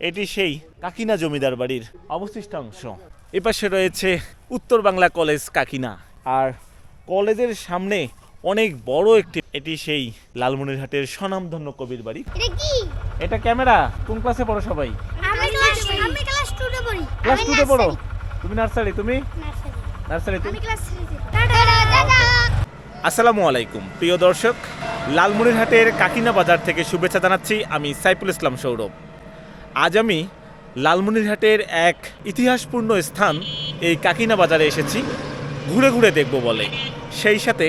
এটি সেই কাকিনা জমিদার বাড়ির অবশিষ্টাংশ। এপাশে রয়েছে উত্তর বাংলা কলেজ কাকিনা। আর কলেজের সামনে অনেক বড় একটি এটি সেই লালমনিরহাটের স্বনামধন্য কবির বাড়ি। এটা ক্যামেরা? কোন ক্লাসে পড়ো সবাই? ক্লাস আমি ক্লাস 2 এ পড়ি। ক্লাস আমি টুতে পড়ো? তুমি নার্সারি তুমি? নার্সারি আমি ক্লাস 3 তে টাটা টাটা আসসালামু আলাইকুম প্রিয় দর্শক। লালমনিরহাটের কাকিনা বাজার থেকে শুভেচ্ছা জানাচ্ছি আমি সাইফুল ইসলাম সৌরভ। আজ আমি লালমনিরহাটের এক ইতিহাসপূর্ণ স্থান, এই কাকিনা বাজারে এসেছি। ঘুরে ঘুরে দেখব বলে। সেই সাথে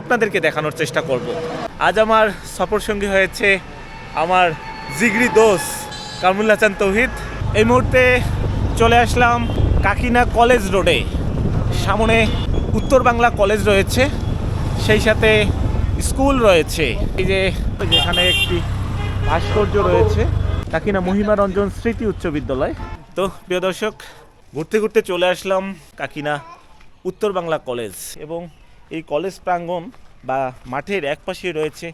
আপনাদেরকে দেখানোর চেষ্টা করব। আজ আমার সফর সঙ্গী হয়েছে আমার জিগরি দোষ কামরুল হাসান তৌহিদ। এই মুহূর্তে চলে আসলাম কাকিনা কলেজ রোডে। সামনে উত্তর বাংলা কলেজ রয়েছে, সেই সাথে স্কুল রয়েছে। এই যে ওই যে এখানে একটি ভাস্কর্য রয়েছে। কাকিনা মহিমা রঞ্জন স্মৃতি উচ্চ বিদ্যালয়। তো প্রিয় দর্শক, ঘুরতে ঘুরতে চলে আসলাম কাকিনা উত্তর বাংলা কলেজ এবং এই কলেজ প্রাঙ্গণ বা মাঠের এক পাশে রয়েছে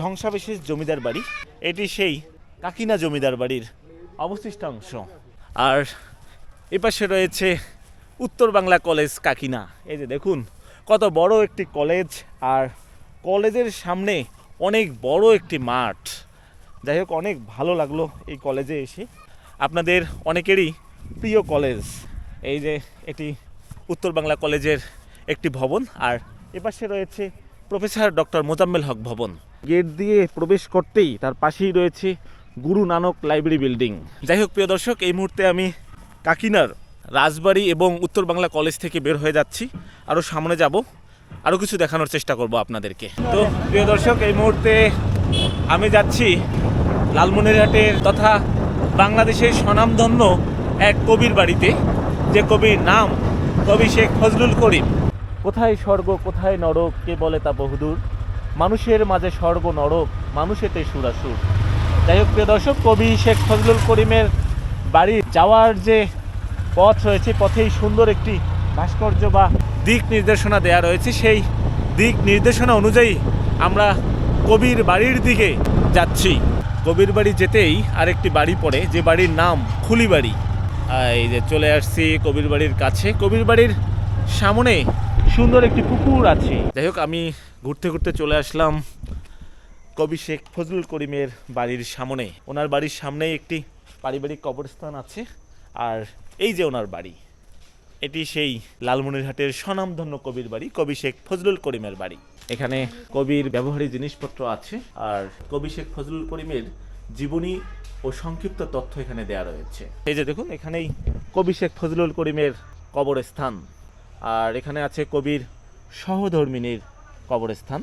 ধ্বংসাবশেষ জমিদার বাড়ি। এটি সেই কাকিনা জমিদার বাড়ির অবশিষ্টাংশ। আর এপাশে রয়েছে উত্তর বাংলা কলেজ কাকিনা। এই যে দেখুন, কত বড় একটি কলেজ আর কলেজের সামনে অনেক বড় একটি মাঠ। যাই হোক, অনেক ভালো লাগল এই কলেজে এসে। আপনাদের অনেকেরই প্রিয় কলেজ এই যে এটি উত্তর বাংলা কলেজের একটি ভবন, আর এপাশে রয়েছে প্রফেসর ডক্টর মোজাম্মেল হক ভবন। গেট দিয়ে প্রবেশ করতেই তার পাশেই রয়েছে গুরু নানক লাইব্রেরি বিল্ডিং যাই হোক, প্রিয় দর্শক, এই মুহূর্তে আমি কাকিনার রাজবাড়ি এবং উত্তর বাংলা কলেজ থেকে বের হয়ে যাচ্ছি। আরও সামনে যাব আরও কিছু দেখানোর চেষ্টা করব আপনাদেরকে। তো, প্রিয় দর্শক, এই মুহূর্তে আমি যাচ্ছি লালমনিরহাটের তথা বাংলাদেশের স্বনামধন্য এক কবির বাড়িতে। যে কবির নাম কবি শেখ ফজলুল করিম। কোথায় স্বর্গ, কোথায় নরক, কে বলে তা বহুদূর? মানুষের মাঝে স্বর্গ, নরক, মানুষেতে সুরাসুর। যাই হোক, প্রিয় দর্শক, কবি শেখ ফজলুল করিমের বাড়ি যাওয়ার যে পথ রয়েছে, পথেই সুন্দর একটি ভাস্কর্য বা দিক নির্দেশনা দেয়া রয়েছে। সেই দিক নির্দেশনা অনুযায়ী আমরা কবির বাড়ির দিকে যাচ্ছি। কবির বাড়ি যেতেই আরেকটি বাড়ি পড়ে যে বাড়ির নাম খুলিবাড়ি। আহ, এই যে চলে আসছি কবির বাড়ির কাছে। কবির বাড়ির সামনে সুন্দর একটি পুকুর আছে। যাই হোক আমি ঘুরতে ঘুরতে চলে আসলাম কবি শেখ ফজলুল করিমের বাড়ির সামনে। ওনার বাড়ির সামনেই একটি পারিবারিক কবরস্থান আছে আর এই যে ওনার বাড়ি এটি সেই লালমনিরহাটের স্বনামধন্য কবির বাড়ি কবি শেখ ফজলুল করিমের বাড়ি। এখানে কবির ব্যবহারিক জিনিসপত্র আছে, আর কবি শেখ ফজলুল করিমের জীবনী ও সংক্ষিপ্ত তথ্য এখানে দেয়া রয়েছে। এই যে দেখুন, এখানেই কবি শেখ ফজলুল করিমের কবরস্থান, আর এখানে আছে কবির সহধর্মিনীর কবরস্থান।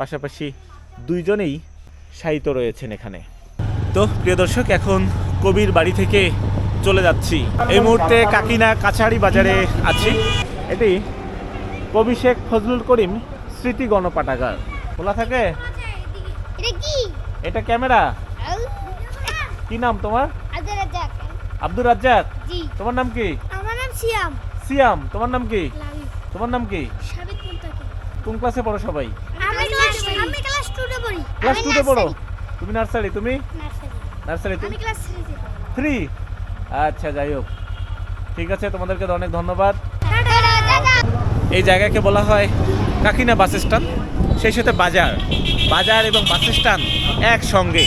পাশাপাশি দুইজনেই সাহিত্য রয়েছেন এখানে। তো প্রিয় দর্শক, এখন কবির বাড়ি থেকে চলে যাচ্ছি। এই মুহূর্তে কাকিনা কাছাড়ি বাজারে আছি। এটি কবি শেখ ফজলুল করিম স্মৃতি গণপাঠাগার। খোলা থাকে? এটা ক্যামেরা? কি নাম তোমার? আব্দুর রাজ্জাক। তোমার নাম কি? আমার নাম সিয়াম। সিয়াম তোমার নাম কি? তোমার নাম কি? কোন ক্লাসে পড়ো সবাই? আমি ক্লাস আমি ক্লাস 2 এ পড়ি। ক্লাস টুতে পড়ো? তুমি নার্সারি তুমি? নার্সারি ক্লাস 3 থ্রি আচ্ছা যাই হোক। ঠিক আছে তোমাদেরকে অনেক ধন্যবাদ। এই জায়গাকে বলা হয় কাকিনা বাস স্ট্যান্ড। সেই সাথে বাজার। বাজার এবং বাস স্ট্যান্ড একসঙ্গে।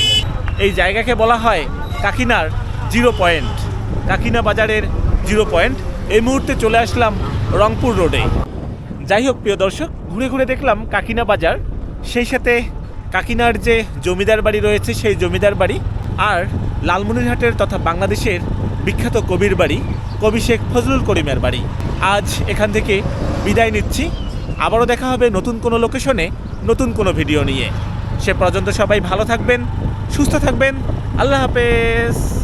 এই জায়গাকে বলা হয় কাকিনার জিরো পয়েন্ট। কাকিনা বাজারের জিরো পয়েন্ট। এই মুহূর্তে চলে আসলাম রংপুর রোডে। যাই হোক, প্রিয় দর্শক, ঘুরে ঘুরে দেখলাম কাকিনা বাজার। সেই সাথে কাকিনার যে জমিদার বাড়ি রয়েছে, সেই জমিদার বাড়ি আর লালমনিরহাটের তথা বাংলাদেশের বিখ্যাত কবির বাড়ি, কবি শেখ ফজলুল করিমের বাড়ি। আজ এখান থেকে বিদায় নিচ্ছি। আবারও দেখা হবে নতুন কোনো লোকেশনে নতুন কোনো ভিডিও নিয়ে। সে পর্যন্ত সবাই ভালো থাকবেন, সুস্থ থাকবেন। আল্লাহ হাফেজ।